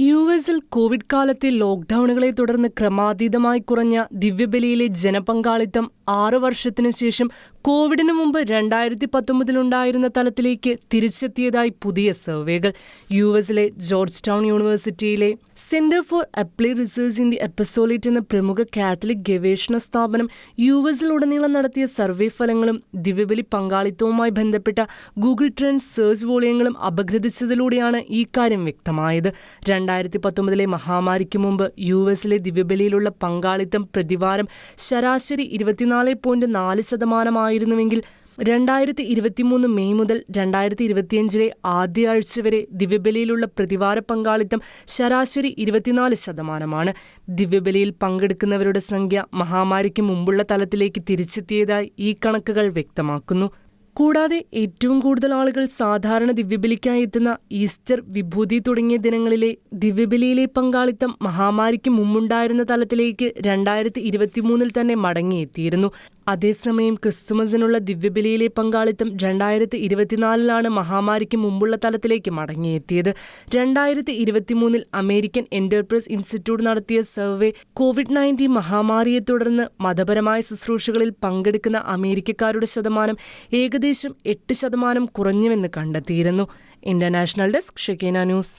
U എസിൽ Covid കാലത്തെ ലോക്ഡൌണുകളെ തുടർന്ന് ക്രമാതീതമായി കുറഞ്ഞ ദിവ്യബലിയിലെ ജനപങ്കാളിത്തം ആറു വർഷത്തിനു ശേഷം കോവിഡിനു മുമ്പ് രണ്ടായിരത്തി പത്തൊമ്പതിലുണ്ടായിരുന്ന തലത്തിലേക്ക് തിരിച്ചെത്തിയതായി പുതിയ സർവേകൾ. യു എസിലെ ജോർജ് ടൗൺ യൂണിവേഴ്സിറ്റിയിലെ centre for apply research in the apostolate എന്ന പ്രമുഖ കാത്തലിക് ഗവേഷണ സ്ഥാപനം യു എസിലുടനീളം നടത്തിയ സർവേ ഫലങ്ങളും ദിവ്യബലി പങ്കാളിത്തവുമായി ബന്ധപ്പെട്ട ഗൂഗിൾ ട്രെൻഡ് സെർച്ച് വോളിയങ്ങളും അപഗ്രഥിച്ചതിലൂടെയാണ് ഈ കാര്യം വ്യക്തമായത്. രണ്ടായിരത്തി പത്തൊമ്പതിലെ മഹാമാരിക്ക് മുമ്പ് യു എസിലെ ദിവ്യബലിയിലുള്ള പങ്കാളിത്തം പ്രതിവാരം ശരാശരി ഇരുപത്തിനാല് പോയിന്റ് നാല് ശതമാനമായിരുന്നുവെങ്കിൽ രണ്ടായിരത്തി ഇരുപത്തിമൂന്ന് മെയ് മുതൽ രണ്ടായിരത്തി ഇരുപത്തിയഞ്ചിലെ ആദ്യ ആഴ്ച വരെ ദിവ്യബലിയിലുള്ള പ്രതിവാര പങ്കാളിത്തം ശരാശരി ഇരുപത്തിനാല് ശതമാനമാണ്. ദിവ്യബലിയിൽ പങ്കെടുക്കുന്നവരുടെ സംഖ്യ മഹാമാരിക്ക് മുമ്പുള്ള തലത്തിലേക്ക് തിരിച്ചെത്തിയതായി ഈ കണക്കുകൾ വ്യക്തമാക്കുന്നു. കൂടാതെ ഏറ്റവും കൂടുതൽ ആളുകൾ സാധാരണ ദിവ്യബലിക്കായി എത്തുന്ന ഈസ്റ്റർ വിഭൂതി തുടങ്ങിയ ദിനങ്ങളിലെ ദിവ്യബലിയിലെ പങ്കാളിത്തം മഹാമാരിക്ക് മുമ്പുണ്ടായിരുന്ന തലത്തിലേക്ക് രണ്ടായിരത്തി ഇരുപത്തിമൂന്നിൽ തന്നെ മടങ്ങിയെത്തിയിരുന്നു. അതേസമയം ക്രിസ്തുമസിനുള്ള ദിവ്യബലിയിലെ പങ്കാളിത്തം രണ്ടായിരത്തി ഇരുപത്തിനാലിലാണ് മഹാമാരിക്ക് മുമ്പുള്ള തലത്തിലേക്ക് മടങ്ങിയെത്തിയത്. രണ്ടായിരത്തി ഇരുപത്തിമൂന്നിൽ അമേരിക്കൻ എന്റർപ്രൈസ് ഇൻസ്റ്റിറ്റ്യൂട്ട് നടത്തിയ സർവേ കോവിഡ് നയന്റീൻ മഹാമാരിയെ തുടർന്ന് മതപരമായ ശുശ്രൂഷകളിൽ പങ്കെടുക്കുന്ന അമേരിക്കക്കാരുടെ ശതമാനം ഏകദേശം എട്ട് ശതമാനം കുറഞ്ഞുവെന്ന് കണ്ടെത്തിയിരുന്നു. International desk Shekinah news.